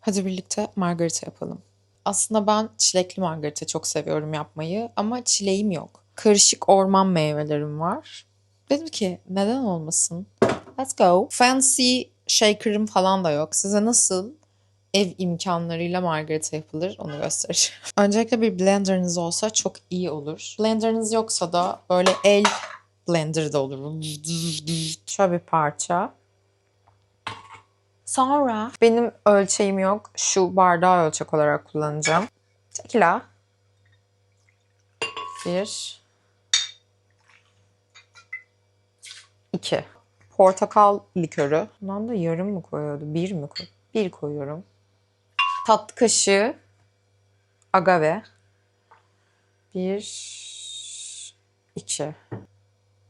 Hadi birlikte margarita yapalım. Aslında ben çilekli margarita çok seviyorum yapmayı ama çileğim yok. Karışık orman meyvelerim var. Dedim ki neden olmasın? Let's go. Fancy shaker'ım falan da yok. Size nasıl ev imkanlarıyla margarita yapılır onu göstereceğim. Öncelikle bir blenderınız olsa çok iyi olur. Blenderınız yoksa da böyle el blender da olur. Şöyle bir parça. Sonra benim ölçeğim yok. Şu bardağı ölçek olarak kullanacağım. Tekila. Bir. iki. Portakal likörü. Bundan da yarım mı koyuyordu? Bir mi koy? Bir koyuyorum. Tatlı kaşığı agave. Bir. iki.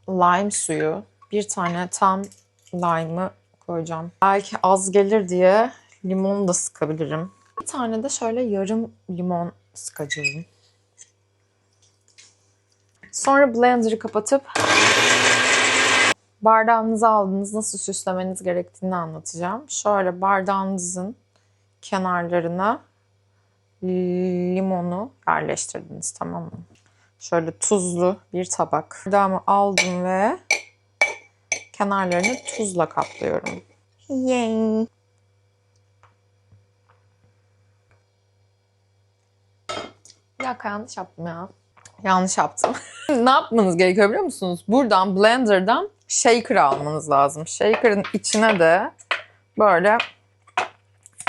Lime suyu. Bir tane tam lime'ı koyacağım. Belki az gelir diye limon da sıkabilirim. Bir tane de şöyle yarım limon sıkacağım. Sonra blender'ı kapatıp bardağınızı aldınız nasıl süslemeniz gerektiğini anlatacağım. Şöyle bardağınızın kenarlarına limonu yerleştirdiniz tamam mı? Şöyle tuzlu bir tabak. Bardağımı aldım ve kenarlarını tuzla kaplıyorum. Yay. Bir dakika yanlış yaptım ya. Yanlış yaptım. ne yapmanız gerekiyor biliyor musunuz? Buradan blenderdan shaker almanız lazım. Shaker'ın içine de böyle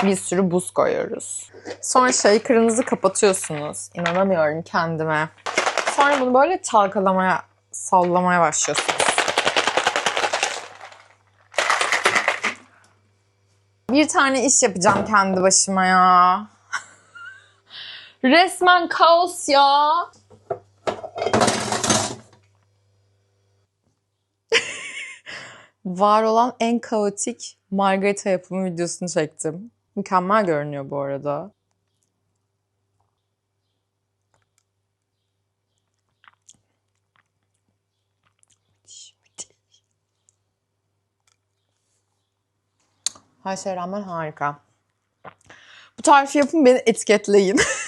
bir sürü buz koyuyoruz. Sonra shaker'ınızı kapatıyorsunuz. İnanamıyorum kendime. Sonra bunu böyle çalkalamaya, sallamaya başlıyorsunuz. Bir tane iş yapacağım kendi başıma ya. Resmen kaos ya. Var olan en kaotik margarita yapımı videosunu çektim. Mükemmel görünüyor bu arada. Her şeye rağmen harika. Bu tarifi yapın beni etiketleyin.